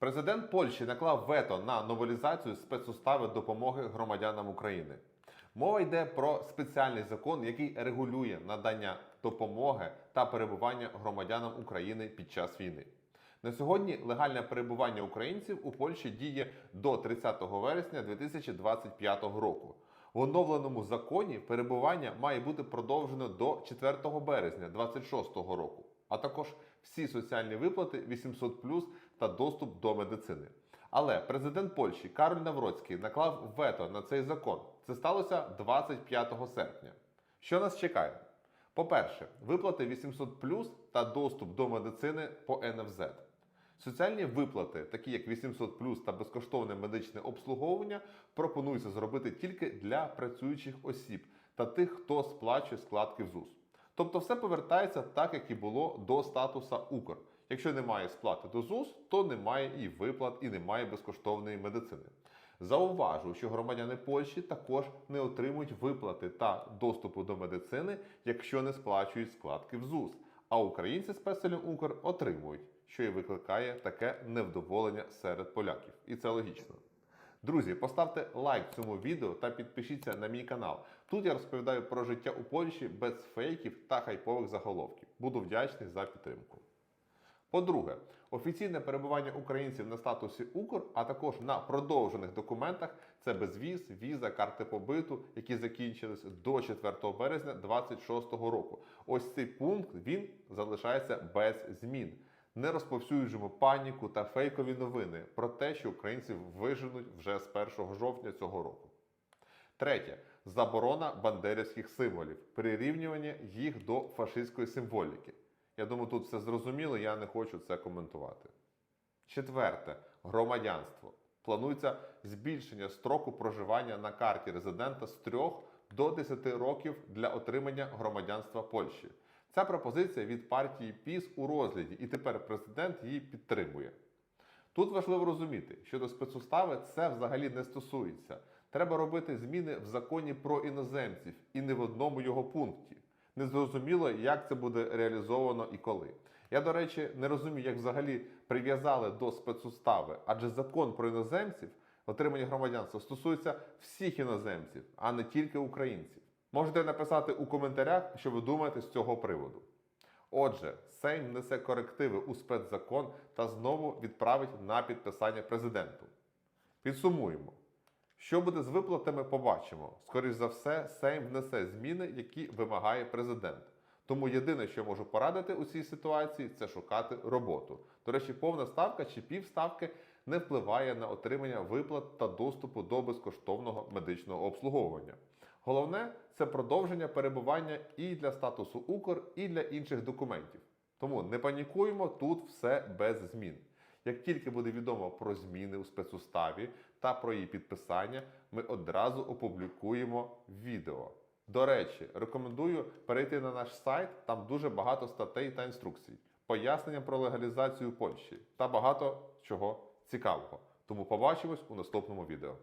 Президент Польщі наклав вето на новелізацію спецустави допомоги громадянам України. Мова йде про спеціальний закон, який регулює надання допомоги та перебування громадянам України під час війни. На сьогодні легальне перебування українців у Польщі діє до 30 вересня 2025 року. В оновленому законі перебування має бути продовжено до 4 березня 2026 року, а також всі соціальні виплати 800 та доступ до медицини. Але президент Польщі Кароль Навроцький наклав вето на цей закон. Це сталося 25 серпня. Що нас чекає? По-перше, виплати 800 та доступ до медицини по НФЗ. Соціальні виплати, такі як 800 та безкоштовне медичне обслуговування, пропонується зробити тільки для працюючих осіб та тих, хто сплачує складки в ЗУС. Тобто все повертається так, як і було до статуса Укр. Якщо немає сплати до ЗУС, то немає і виплат, і немає безкоштовної медицини. Зауважу, що громадяни Польщі також не отримують виплати та доступу до медицини, якщо не сплачують складки в ЗУС. А українці з песелем Укр отримують, що і викликає таке невдоволення серед поляків. І це логічно. Друзі, поставте лайк цьому відео та підпишіться на мій канал. Тут я розповідаю про життя у Польщі без фейків та хайпових заголовків. Буду вдячний за підтримку. По-друге, офіційне перебування українців на статусі Укр, а також на продовжених документах це безвіз, віза, карти побиту, які закінчились до 4 березня 2026 року. Ось цей пункт він залишається без змін. Не розповсюджуємо паніку та фейкові новини про те, що українців виженуть вже з 1 жовтня цього року. Третє заборона бандерівських символів, прирівнювання їх до фашистської символіки. Я думаю, тут все зрозуміло, я не хочу це коментувати. Четверте громадянство. Планується збільшення строку проживання на карті резидента з 3 до 10 років для отримання громадянства Польщі. Ця пропозиція від партії ПІС у розгляді, і тепер президент її підтримує. Тут важливо розуміти, що до спецустави це взагалі не стосується. Треба робити зміни в законі про іноземців і не в одному його пункті. Незрозуміло, як це буде реалізовано і коли. Я, до речі, не розумію, як взагалі прив'язали до спецустави, адже закон про іноземців, отримання громадянства стосується всіх іноземців, а не тільки українців. Можете написати у коментарях, що ви думаєте з цього приводу. Отже, Сейм несе корективи у спецзакон та знову відправить на підписання президенту. Підсумуємо. Що буде з виплатами, побачимо. Скоріше за все, Сейм внесе зміни, які вимагає президент. Тому єдине, що можу порадити у цій ситуації, це шукати роботу. До речі, повна ставка чи півставки не впливає на отримання виплат та доступу до безкоштовного медичного обслуговування. Головне це продовження перебування і для статусу Укр, і для інших документів. Тому не панікуємо, тут все без змін. Як тільки буде відомо про зміни у спецуставі та про її підписання, ми одразу опублікуємо відео. До речі, рекомендую перейти на наш сайт, там дуже багато статей та інструкцій, пояснення про легалізацію Польщі та багато чого цікавого. Тому побачимось у наступному відео.